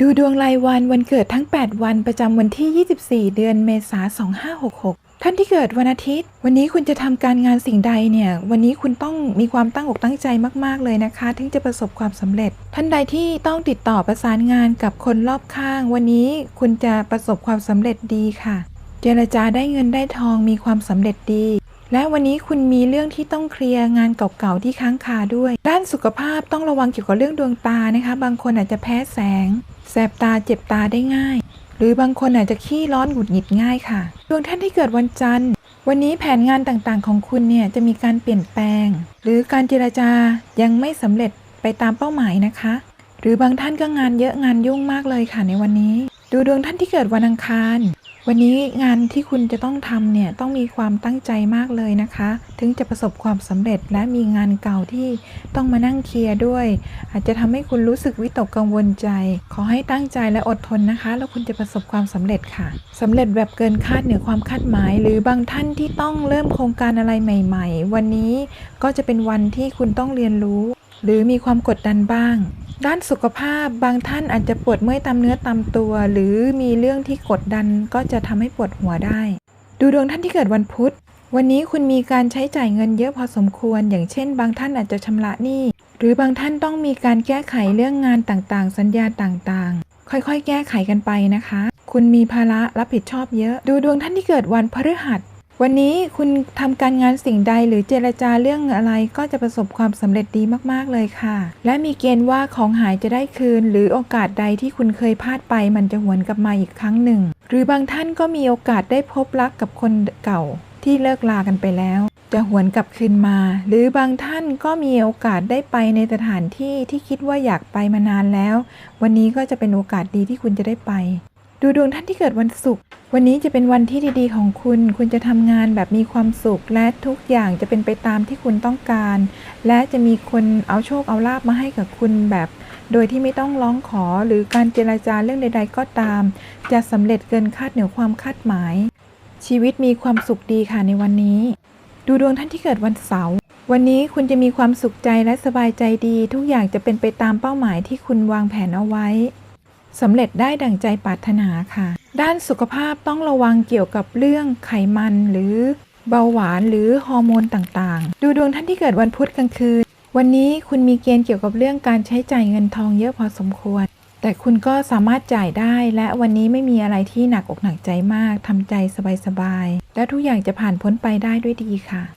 ดูดวงรายวันวันเกิดทั้ง 8 วันประจำวันที่ 24 เดือนเมษายน 2566 ท่านที่เกิดวันอาทิตย์ วันนี้คุณจะทำการงานสิ่งใดเนี่ย วันนี้คุณต้องมีความตั้งอกตั้งใจมากๆเลยนะคะ ถึงจะประสบความสำเร็จ ท่านใดที่ต้องติดต่อประสานงานกับคนรอบข้าง วันนี้คุณจะประสบความสำเร็จดีค่ะ เจรจาได้เงินได้ทองมีความสำเร็จดี และวันนี้คุณมีเรื่องที่ต้องเคลียร์งานเก่าๆที่ค้างคาด้วย ด้านสุขภาพต้องระวังเกี่ยวกับเรื่องดวงตานะคะ บางคนอาจจะแพ้แสง แสบตาเจ็บตาได้ง่าย หรือบางคนอาจจะขี้ร้อนหงุดหงิดง่ายค่ะ ดวงท่านที่เกิดวันจันทร์ วันนี้แผนงานต่างๆของคุณเนี่ยจะมีการเปลี่ยนแปลง หรือการเจรจายังไม่สำเร็จไปตามเป้าหมายนะคะ หรือบางท่านก็งานเยอะงานยุ่งมากเลยค่ะในวันนี้ ดูดวงท่านที่เกิดวันอังคาร วันนี้งานที่คุณจะต้องทำเนี่ยต้องมีความตั้งใจมากเลยนะคะ ถึงจะประสบความสำเร็จและมีงานเก่าที่ต้องมานั่งเคลียร์ด้วย อาจจะทำให้คุณรู้สึกวิตกกังวลใจ ขอให้ตั้งใจและอดทนนะคะ แล้วคุณจะประสบความสำเร็จค่ะสำเร็จแบบเกินคาดเหนือความคาดหมาย หรือบางท่านที่ต้องเริ่มโครงการอะไรใหม่ ๆ วันนี้ก็จะเป็นวันที่คุณต้องเรียนรู้ หรือมีความกดดันบ้าง ด้านสุขภาพบางท่านอาจจะปวดเมื่อยตามเนื้อตามตัว หรือมีเรื่องที่กดดันก็จะทำให้ปวดหัวได้ ดูดวงท่านที่เกิดวันพุธ วันนี้คุณมีการใช้จ่ายเงินเยอะพอสมควร อย่างเช่น บางท่านอาจจะชำระหนี้หรือบางท่านต้องมีการแก้ไขเรื่องงานต่างๆ สัญญาต่างๆ ค่อยๆ แก้ไขกันไปนะคะ คุณมีภาระรับผิดชอบเยอะ ดูดวงท่านที่เกิดวันพฤหัส วันนี้คุณทำการงานสิ่งใดหรือเจรจาเรื่องอะไรก็จะประสบความสำเร็จดีมากๆเลยค่ะ และมีเกณฑ์ว่าของหายจะได้คืน หรือโอกาสใดที่คุณเคยพลาดไป มันจะหวนกลับมาอีกครั้งหนึ่ง หรือบางท่านก็มีโอกาสได้พบรักกับคนเก่าที่เลิกลากันไปแล้ว จะหวนกลับคืนมา หรือบางท่านก็มีโอกาสได้ไปในสถานที่ที่คิดว่าอยากไปมานานแล้ว วันนี้ก็จะเป็นโอกาสดีที่คุณจะได้ไป ดูดวงท่านที่เกิดวันศุกร์ วันนี้จะเป็นวันที่ดีๆ ของคุณ คุณจะทำงานแบบมีความสุข และทุกอย่างจะเป็นไปตามที่คุณต้องการ และจะมีคนเอาโชคเอาลาบมาให้กับคุณแบบ โดยที่ไม่ต้องร้องขอหรือการเจราจาเรื่องใด ๆ ก็ตาม จะสำเร็จเกินคาดเหนือความคาดหมาย ชีวิตมีความสุขดีค่ะในวันนี้ ดูดวงท่านที่เกิดวันเสาร์วันนี้คุณจะมีความสุขใจและสบายใจดี ทุกอย่างจะเป็นไปตามเป้าหมายที่คุณวางแผนเอาไว้ สำเร็จได้ดั่งใจปรารถนาค่ะ ด้านสุขภาพต้องระวังเกี่ยวกับเรื่องไขมันหรือเบาหวานหรือฮอร์โมนต่างๆ ดูดวงท่านที่เกิดวันพุธกลางคืน วันนี้คุณมีเกณฑ์เกี่ยวกับเรื่องการใช้จ่ายเงินทองเยอะพอสมควร แต่คุณก็สามารถจ่ายได้ และวันนี้ไม่มีอะไรที่หนักอกหนักใจมากทำใจสบายๆ และทุกอย่างจะผ่านพ้นไปได้ด้วยดีค่ะ